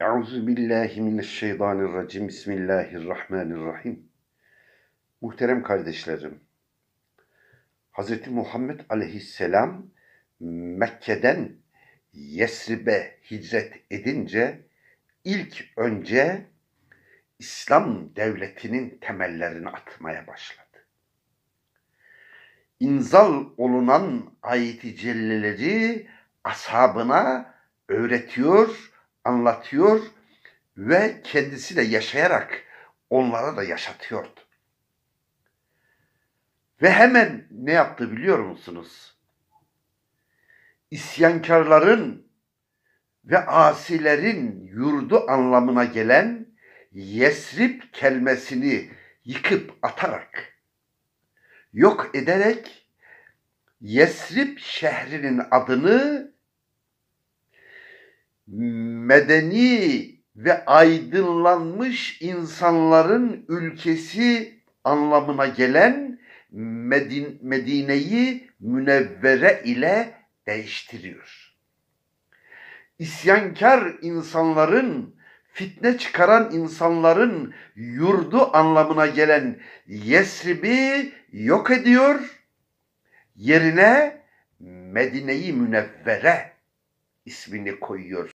Euzu billahi mineşşeytanirracim. Bismillahirrahmanirrahim. Muhterem kardeşlerim, Hz. Muhammed aleyhisselam Mekke'den Yesrib'e hicret edince ilk önce İslam devletinin temellerini atmaya başladı. İnzal olunan ayeti celleleri ashabına öğretiyor, anlatıyor ve kendisi de yaşayarak onlara da yaşatıyordu. Ve hemen ne yaptı biliyor musunuz? İsyankarların ve asilerin yurdu anlamına gelen Yesrib kelimesini yıkıp atarak, yok ederek Yesrib şehrinin adını medeni ve aydınlanmış insanların ülkesi anlamına gelen Medin Medine'yi Münevvere ile değiştiriyor. İsyankar insanların, fitne çıkaran insanların yurdu anlamına gelen Yesrib'i yok ediyor. Yerine Medine-i Münevvere ismini koyuyor.